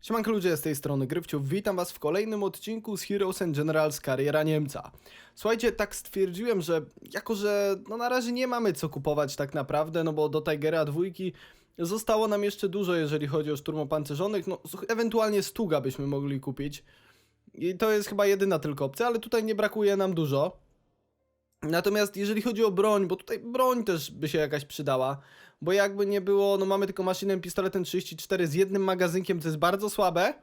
Siemanko ludzie, z tej strony Gryfciu, witam was w kolejnym odcinku z Heroes and Generals Kariera Niemca. Słuchajcie, tak stwierdziłem, że jako, że no na razie nie mamy co kupować tak naprawdę, no bo do Tigera dwójki zostało nam jeszcze dużo, jeżeli chodzi o szturmopancerzonych, no ewentualnie Stuga byśmy mogli kupić. I to jest chyba jedyna tylko opcja, ale tutaj nie brakuje nam dużo. Natomiast jeżeli chodzi o broń, bo tutaj broń też by się jakaś przydała, bo jakby nie było, no mamy tylko maszynę pistoletem 34 z jednym magazynkiem, co jest bardzo słabe,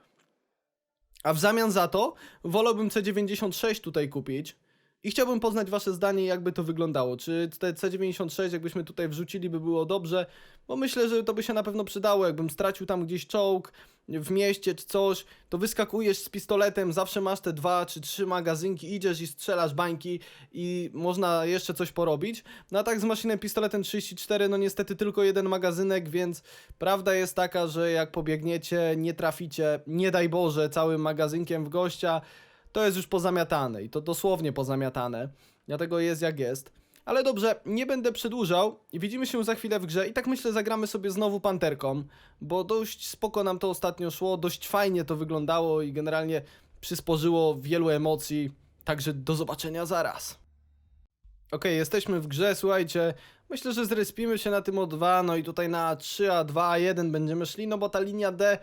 a w zamian za to wolałbym C96 tutaj kupić i chciałbym poznać wasze zdanie, jakby to wyglądało. Czy te C96, jakbyśmy tutaj wrzucili, by było dobrze, bo myślę, że to by się na pewno przydało, jakbym stracił tam gdzieś czołg w mieście czy coś, to wyskakujesz z pistoletem, zawsze masz te dwa czy trzy magazynki, idziesz i strzelasz bańki i można jeszcze coś porobić. No a tak z maszynem pistoletem 34, no niestety tylko jeden magazynek, więc prawda jest taka, że jak pobiegniecie, nie traficie, nie daj Boże, całym magazynkiem w gościa, to jest już pozamiatane i to dosłownie pozamiatane. Dlatego jest jak jest. Ale dobrze, nie będę przedłużał i widzimy się za chwilę w grze i tak myślę zagramy sobie znowu panterką, bo dość spoko nam to ostatnio szło, dość fajnie to wyglądało i generalnie przysporzyło wielu emocji, także do zobaczenia zaraz. Okej, jesteśmy w grze, słuchajcie, myślę, że zrespimy się na tym O2, no i tutaj na 3A2, A1 będziemy szli, no bo ta linia D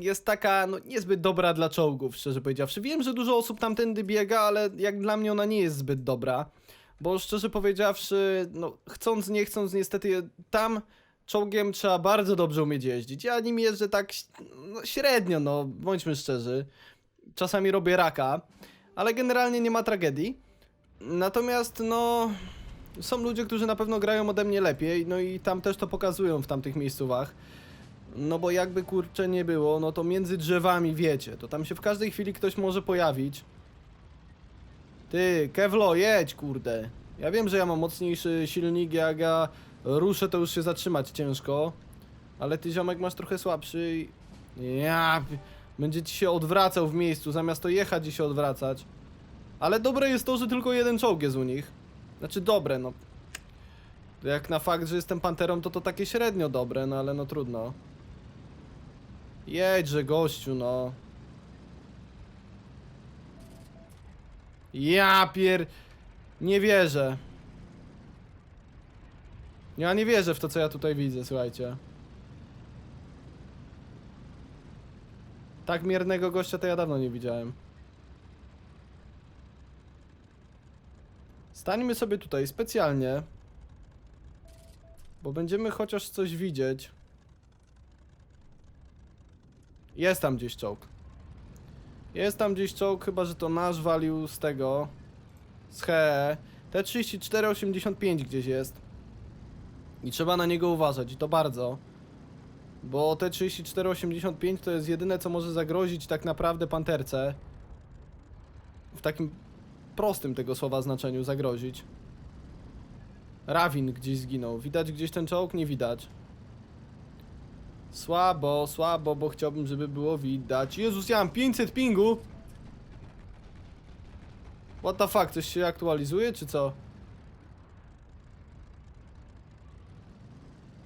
jest taka, no niezbyt dobra dla czołgów, szczerze powiedziawszy. Wiem, że dużo osób tamtędy biega, ale jak dla mnie ona nie jest zbyt dobra. Bo szczerze powiedziawszy, no chcąc, nie chcąc, niestety tam czołgiem trzeba bardzo dobrze umieć jeździć. Ja nim jeżdżę tak no, średnio, no bądźmy szczerzy. Czasami robię raka, ale generalnie nie ma tragedii. Natomiast, no, są ludzie, którzy na pewno grają ode mnie lepiej, no i tam też to pokazują w tamtych miejscówach. No bo jakby kurczę nie było, no to między drzewami wiecie, to tam się w każdej chwili ktoś może pojawić. Ty, Kevlo, jedź, kurde. Ja wiem, że ja mam mocniejszy silnik, jak ja ruszę, to już się zatrzymać ciężko. Ale ty, ziomek, masz trochę słabszy i... Ja... Będzie ci się odwracał w miejscu, zamiast to jechać i się odwracać. Ale dobre jest to, że tylko jeden czołg jest u nich. Znaczy dobre, no. Jak na fakt, że jestem panterą, to to takie średnio dobre, no ale no trudno. Jedźże, gościu, no. Ja pier... Nie wierzę. Ja nie wierzę w to, co ja tutaj widzę, słuchajcie. Tak miernego gościa to ja dawno nie widziałem. Stańmy sobie tutaj specjalnie. Bo będziemy chociaż coś widzieć. Jest tam gdzieś czołg. Jest tam gdzieś czołg, chyba że to nasz walił z tego. Z HE. T3485 gdzieś jest. I trzeba na niego uważać, i to bardzo. Bo T3485 to jest jedyne, co może zagrozić tak naprawdę panterce. W takim prostym tego słowa znaczeniu zagrozić. Rawin gdzieś zginął. Widać gdzieś ten czołg? Nie widać. Słabo, słabo, bo chciałbym, żeby było widać. Jezus, ja mam 500 pingu! What the fuck, coś się aktualizuje, czy co?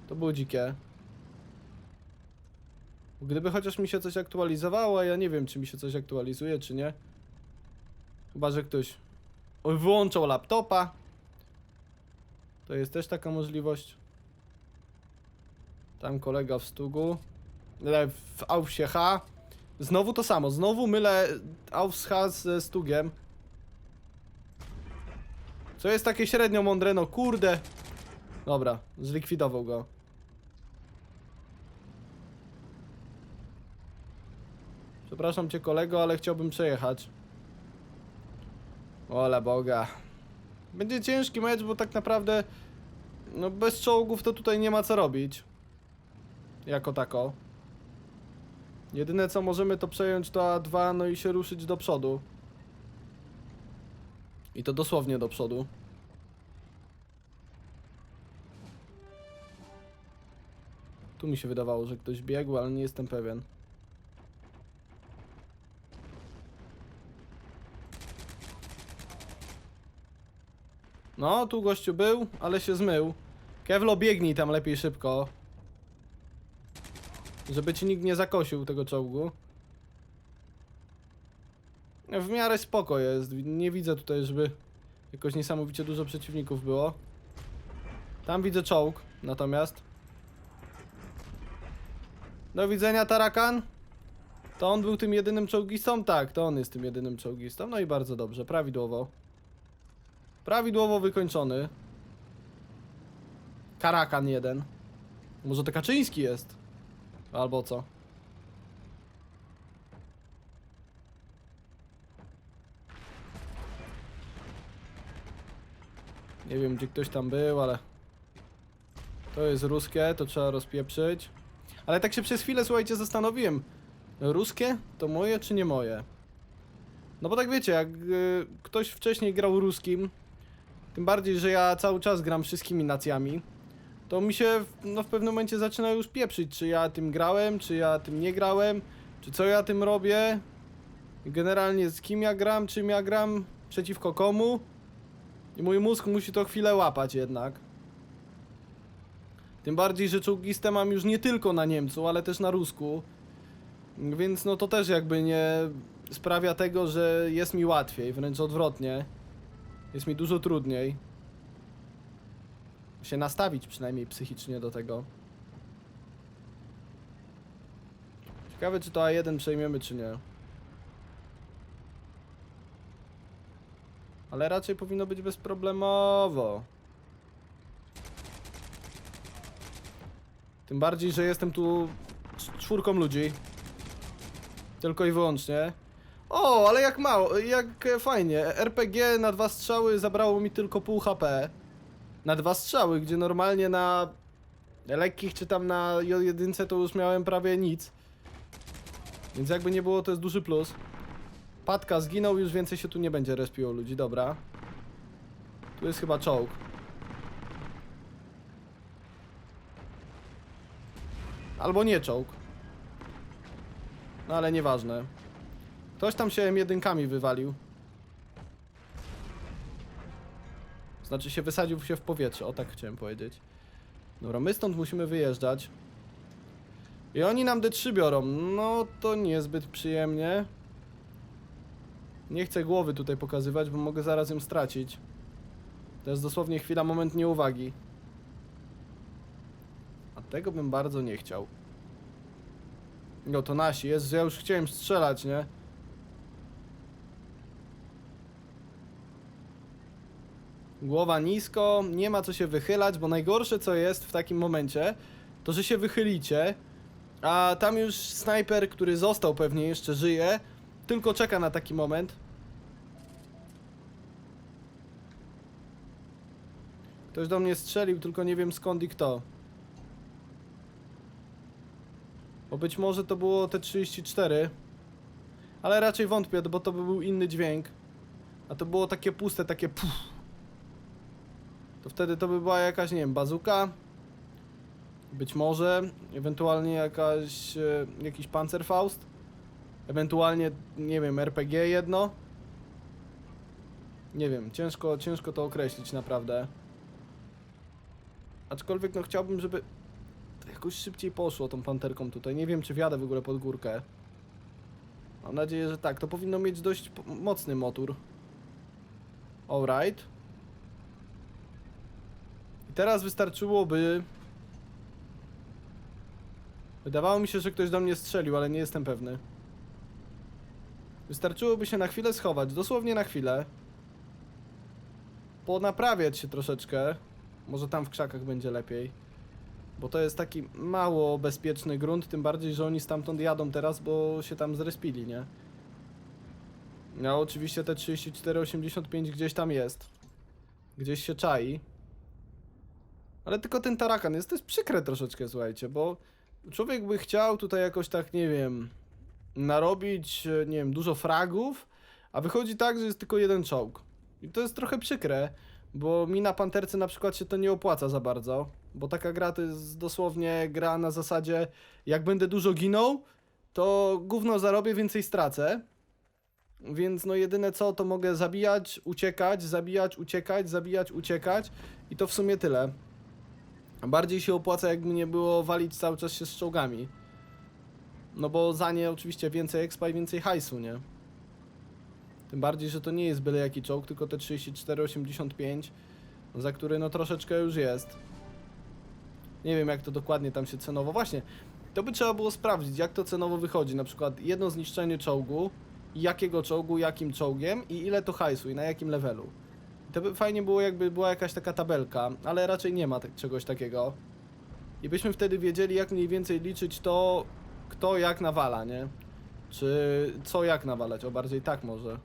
To było dzikie. Gdyby chociaż mi się coś aktualizowało, ja nie wiem, czy mi się coś aktualizuje, czy nie. Chyba, że ktoś wyłączał laptopa. To jest też taka możliwość. Tam kolega w stugu. E, W Aufsie H. Znowu to samo. Znowu mylę Aufs H ze stugiem. Co jest takie średnio mądre? No kurde. Dobra, zlikwidował go. Przepraszam cię kolego, ale chciałbym przejechać. Ola Boga. Będzie ciężki mecz, bo tak naprawdę no bez czołgów to tutaj nie ma co robić. Jako tako. Jedyne co możemy to przejąć to A2 no i się ruszyć do przodu. I to dosłownie do przodu. Tu mi się wydawało, że ktoś biegł, ale nie jestem pewien. No, tu gościu był, ale się zmył. Kevlo, biegnij tam lepiej szybko. Żeby ci nikt nie zakosił tego czołgu. W miarę spoko jest. Nie widzę tutaj, żeby jakoś niesamowicie dużo przeciwników było. Tam widzę czołg, natomiast. Do widzenia, Tarakan. To on był tym jedynym czołgistą? Tak, to on jest tym jedynym czołgistą. No i bardzo dobrze, prawidłowo. Prawidłowo wykończony. Karakan jeden. Może to Kaczyński jest? Albo co? Nie wiem, gdzie ktoś tam był, ale... To jest ruskie, to trzeba rozpieprzyć. Ale tak się przez chwilę, słuchajcie, zastanowiłem. Ruskie? To moje czy nie moje? No bo tak wiecie, jak y, ktoś wcześniej grał ruskim, tym bardziej, że ja cały czas gram wszystkimi nacjami, to mi się w, no, w pewnym momencie zaczyna już pieprzyć, czy ja tym grałem, czy ja tym nie grałem, czy co ja tym robię. Generalnie z kim ja gram, czym ja gram, przeciwko komu. I mój mózg musi to chwilę łapać jednak. Tym bardziej, że czołgistę mam już nie tylko na Niemcu, ale też na Rusku. Więc no to też jakby nie sprawia tego, że jest mi łatwiej, wręcz odwrotnie. Jest mi dużo trudniej. Się nastawić przynajmniej psychicznie do tego. Ciekawe czy to A1 przejmiemy czy nie. Ale raczej powinno być bezproblemowo. Tym bardziej, że jestem tu cz- czwórką ludzi. Tylko i wyłącznie. O, ale jak mało, jak fajnie. RPG na dwa strzały zabrało mi tylko pół HP. Na dwa strzały, gdzie normalnie na lekkich czy tam na J1 to już miałem prawie nic. Więc jakby nie było, to jest duży plus. Patka zginął, już więcej się tu nie będzie respiło ludzi, dobra. Tu jest chyba czołg. Albo nie czołg. No ale nieważne. Ktoś tam się M1 wywalił. Znaczy się wysadził się w powietrze, o tak chciałem powiedzieć. Dobra, my stąd musimy wyjeżdżać. I oni nam D3 biorą. No to niezbyt przyjemnie. Nie chcę głowy tutaj pokazywać, bo mogę zaraz ją stracić. To jest dosłownie chwila, moment nieuwagi. A tego bym bardzo nie chciał. No to nasi, jest, ja już chciałem strzelać, nie? Głowa nisko, nie ma co się wychylać, bo najgorsze co jest w takim momencie, to że się wychylicie, a tam już snajper, który został pewnie jeszcze żyje, tylko czeka na taki moment. Ktoś do mnie strzelił, tylko nie wiem skąd i kto. Bo być może to było te 34. Ale raczej wątpię, bo to by był inny dźwięk. A to było takie puste, takie puf. To wtedy to by była jakaś, nie wiem, bazuka. Być może, ewentualnie jakaś, e, jakiś Panzerfaust. Ewentualnie, nie wiem, RPG jedno. Nie wiem, ciężko, ciężko to określić naprawdę. Aczkolwiek no chciałbym, żeby to jakoś szybciej poszło tą panterką tutaj. Nie wiem, czy wjadę w ogóle pod górkę. Mam nadzieję, że tak. To powinno mieć dość mocny motor. Alright. I teraz wystarczyłoby... Wydawało mi się, że ktoś do mnie strzelił, ale nie jestem pewny. Wystarczyłoby się na chwilę schować, dosłownie na chwilę. Ponaprawiać się troszeczkę. Może tam w krzakach będzie lepiej. Bo to jest taki mało bezpieczny grunt, tym bardziej, że oni stamtąd jadą teraz, bo się tam zrespili, nie? No oczywiście te 34,85 gdzieś tam jest. Gdzieś się czai. Ale tylko ten tarakan jest, to jest przykre troszeczkę, słuchajcie, bo człowiek by chciał tutaj jakoś tak, nie wiem, narobić, e, nie wiem, dużo fragów, a wychodzi tak, że jest tylko jeden czołg. I to jest trochę przykre, bo mi na panterce na przykład się to nie opłaca za bardzo, bo taka gra to jest dosłownie gra na zasadzie, jak będę dużo ginął, to gówno zarobię, więcej stracę. Więc no jedyne co, to mogę zabijać, uciekać, zabijać, uciekać, zabijać, uciekać i to w sumie tyle. Bardziej się opłaca jakby nie było walić cały czas się z czołgami. No bo za nie oczywiście więcej expa i więcej hajsu, nie? Tym bardziej, że to nie jest byle jaki czołg, tylko te 34,85, za który no troszeczkę już jest. Nie wiem jak to dokładnie tam się cenowo. Właśnie, to by trzeba było sprawdzić, jak to cenowo wychodzi. Na przykład jedno zniszczenie czołgu, jakiego czołgu, jakim czołgiem i ile to hajsu i na jakim levelu. To by fajnie było, jakby była jakaś taka tabelka, ale raczej nie ma tak, czegoś takiego. I byśmy wtedy wiedzieli, jak mniej więcej liczyć to, kto jak nawala, nie? Czy co jak nawalać, o bardziej tak może.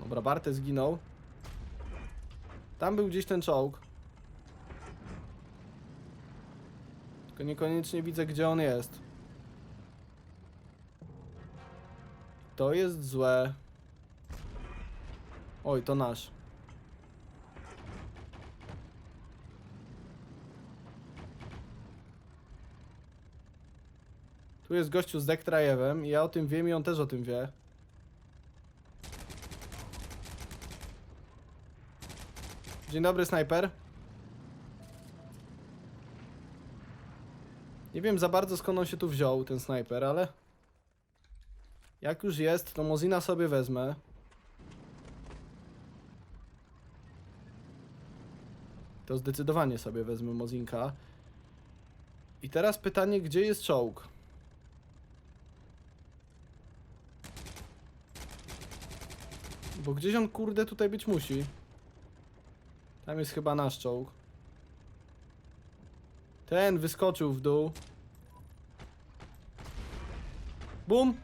Dobra, Bartes zginął. Tam był gdzieś ten czołg. Tylko niekoniecznie widzę, gdzie on jest. To jest złe. Oj, to nasz. Tu jest gościu z Dektrajewem i ja o tym wiem i on też o tym wie. Dzień dobry, snajper. Nie wiem za bardzo skąd on się tu wziął, ten snajper, ale... Jak już jest, to Mozina sobie wezmę. To zdecydowanie sobie wezmę Mozinka. I teraz pytanie, gdzie jest czołg? Bo gdzieś on kurde tutaj być musi. Tam jest chyba nasz czołg. Ten wyskoczył w dół. Bum!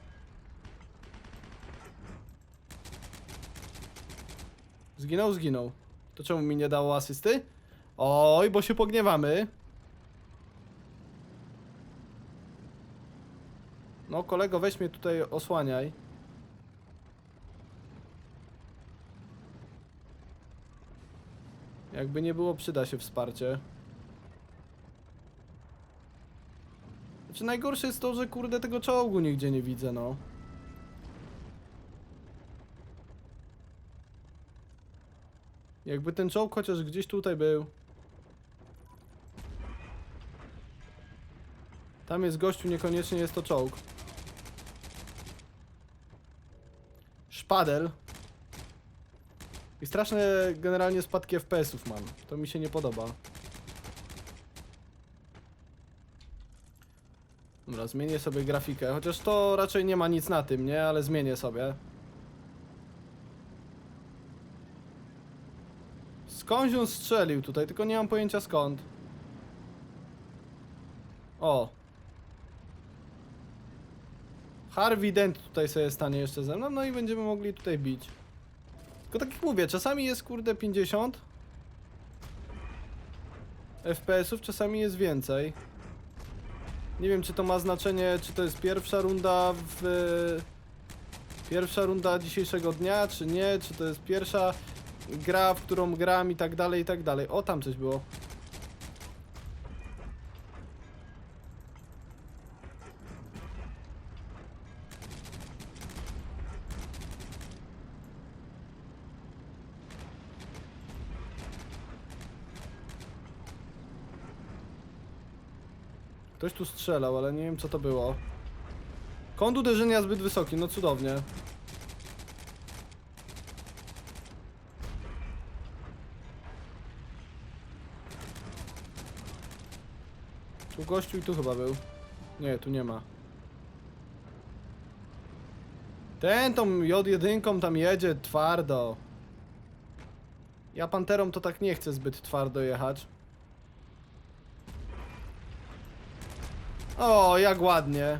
Zginął, zginął. To czemu mi nie dało asysty? Oj, bo się pogniewamy. No, kolego, weź mnie tutaj osłaniaj. Jakby nie było, przyda się wsparcie. Znaczy najgorsze jest to, że kurde tego czołgu nigdzie nie widzę, no. Jakby ten czołg chociaż gdzieś tutaj był. Tam jest gościu, niekoniecznie jest to czołg. Szpadel. I straszne generalnie spadki FPS-ów mam. To mi się nie podoba. Dobra, zmienię sobie grafikę, chociaż to raczej nie ma nic na tym, nie? Ale zmienię sobie. Skądś on strzelił tutaj, tylko nie mam pojęcia skąd. O. Harvey Dent tutaj sobie stanie jeszcze ze mną, no i będziemy mogli tutaj bić. Tylko tak jak mówię, czasami jest kurde 50 FPS-ów, czasami jest więcej. Nie wiem, czy to ma znaczenie, czy to jest pierwsza runda w... Pierwsza runda dzisiejszego dnia, czy nie, czy to jest pierwsza gra, w którą gram i tak dalej, i tak dalej. O, tam coś było. Ktoś tu strzelał, ale nie wiem co to było. Kąt uderzenia zbyt wysoki, no cudownie. Tu gościu i tu chyba był. Nie, tu nie ma. Ten tą J1 tam jedzie twardo. Ja panterą to tak nie chcę zbyt twardo jechać. O, jak ładnie.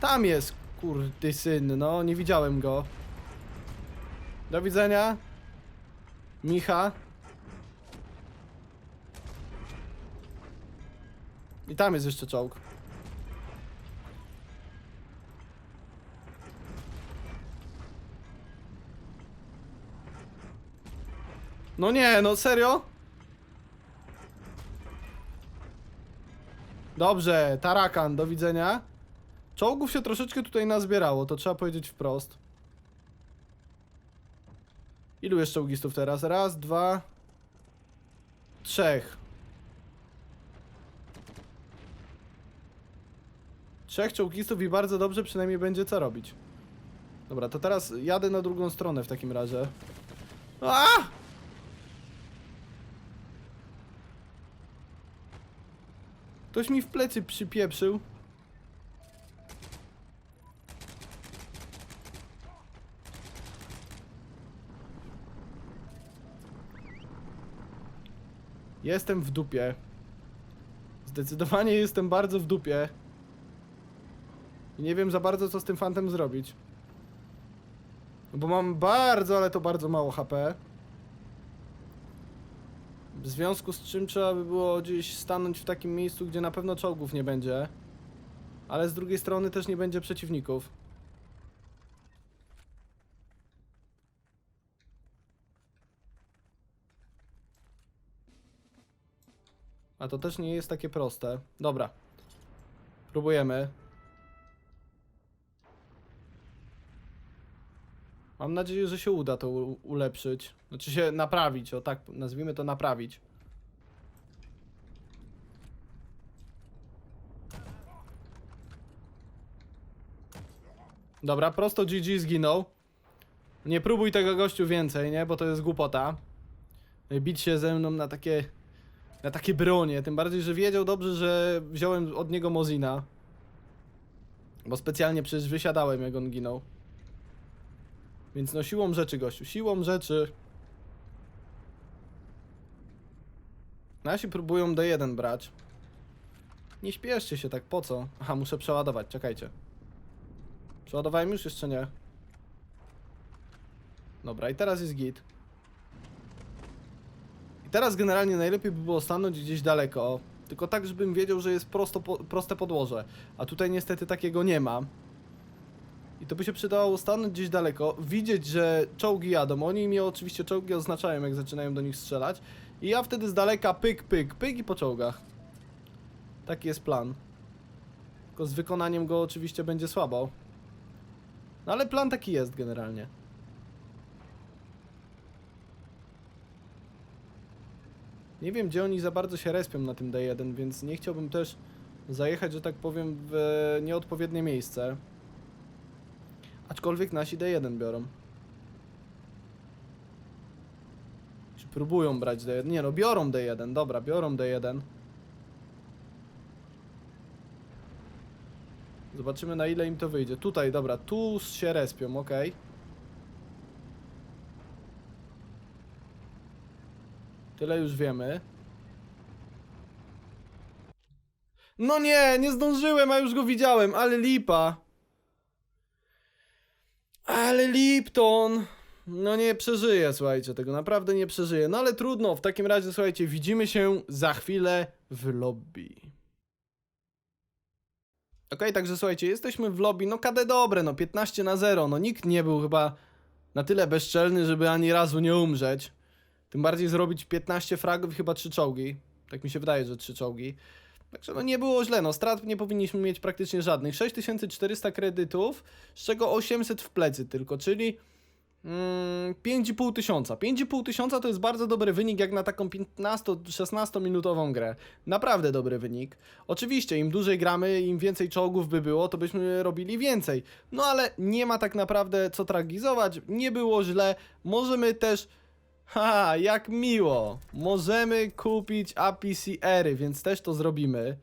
Tam jest, kurdy syn, no, nie widziałem go. Do widzenia. Micha. I tam jest jeszcze czołg. No nie, no serio? Dobrze, tarakan, do widzenia. Czołgów się troszeczkę tutaj nazbierało, to trzeba powiedzieć wprost. Ilu jest czołgistów teraz? Raz, dwa... trzech. Trzech czołgistów i bardzo dobrze przynajmniej będzie co robić. Dobra, to teraz jadę na drugą stronę w takim razie. A! Ktoś mi w plecy przypieprzył. Jestem w dupie. Zdecydowanie jestem bardzo w dupie. I nie wiem za bardzo co z tym fantem zrobić. Bo mam bardzo, ale to bardzo mało HP. W związku z czym trzeba by było gdzieś stanąć w takim miejscu, gdzie na pewno czołgów nie będzie. Ale z drugiej strony też nie będzie przeciwników. A to też nie jest takie proste. Dobra. Próbujemy. Mam nadzieję, że się uda to ulepszyć. Znaczy się naprawić, o tak nazwijmy to naprawić. Dobra, prosto GG zginął. Nie próbuj tego gościu więcej, nie? Bo to jest głupota. Bić się ze mną na takie... Na takie bronie, tym bardziej, że wiedział dobrze, że wziąłem od niego Mozina. Bo specjalnie przecież wysiadałem, jak on ginął. Więc no siłą rzeczy, gościu, siłą rzeczy. Nasi próbują D1 brać. Nie śpieszcie się tak, po co? Aha, muszę przeładować, czekajcie. Przeładowałem już, jeszcze nie. Dobra, i teraz jest git. I teraz generalnie najlepiej by było stanąć gdzieś daleko. Tylko tak, żebym wiedział, że jest prosto, po, proste podłoże. A tutaj niestety takiego nie ma. I to by się przydało stanąć gdzieś daleko, widzieć, że czołgi jadą. Oni mnie oczywiście czołgi oznaczają, jak zaczynają do nich strzelać. I ja wtedy z daleka pyk, pyk, pyk i po czołgach. Taki jest plan. Tylko z wykonaniem go oczywiście będzie słabo. No ale plan taki jest generalnie. Nie wiem, gdzie oni za bardzo się respią na tym D1, więc nie chciałbym też zajechać, że tak powiem, w nieodpowiednie miejsce. Aczkolwiek nasi D1 biorą. Czy próbują brać D1? Nie no, biorą D1, dobra, biorą D1. Zobaczymy na ile im to wyjdzie. Tutaj, dobra, tu się respią, ok. Tyle już wiemy. No nie, nie zdążyłem, a już go widziałem, ale lipa. Ale Lipton! No nie przeżyję, słuchajcie, tego naprawdę nie przeżyję. No ale trudno, w takim razie, słuchajcie, widzimy się za chwilę w lobby. Okej, także słuchajcie, jesteśmy w lobby, no KD dobre, no 15 na 0, no nikt nie był chyba na tyle bezczelny, żeby ani razu nie umrzeć. Tym bardziej zrobić 15 fragów i chyba 3 czołgi. Tak mi się wydaje, że 3 czołgi. Także no nie było źle, no strat nie powinniśmy mieć praktycznie żadnych. 6400 kredytów, z czego 800 w plecy tylko, czyli mm, 5,5 tysiąca. 5,5 tysiąca to jest bardzo dobry wynik jak na taką 15-16 minutową grę. Naprawdę dobry wynik. Oczywiście im dłużej gramy, im więcej czołgów by było, to byśmy robili więcej. No ale nie ma tak naprawdę co tragizować, nie było źle. Możemy też Ha, jak miło! Możemy kupić APCR-y, więc też to zrobimy.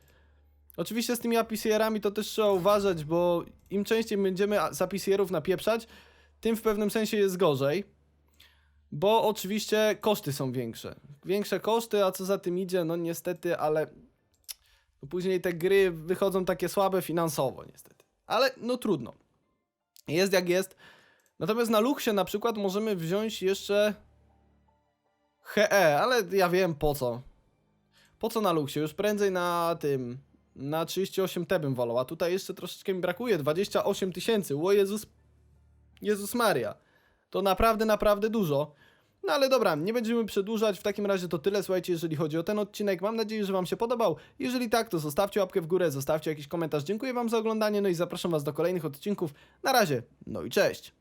Oczywiście z tymi APCR-ami to też trzeba uważać, bo im częściej będziemy z APCR-ów napieprzać, tym w pewnym sensie jest gorzej. Bo oczywiście koszty są większe. Większe koszty, a co za tym idzie, no niestety, ale no później te gry wychodzą takie słabe finansowo, niestety. Ale no trudno. Jest jak jest. Natomiast na Luxie na przykład możemy wziąć jeszcze HE, ale ja wiem po co. Po co na Luxie? Już prędzej na tym. Na 38T bym wolał, a tutaj jeszcze troszeczkę mi brakuje. 28 tysięcy. O Jezus. Jezus Maria. To naprawdę, naprawdę dużo. No ale dobra, nie będziemy przedłużać. W takim razie to tyle, słuchajcie, jeżeli chodzi o ten odcinek. Mam nadzieję, że Wam się podobał. Jeżeli tak, to zostawcie łapkę w górę, zostawcie jakiś komentarz. Dziękuję Wam za oglądanie, no i zapraszam Was do kolejnych odcinków. Na razie, no i cześć.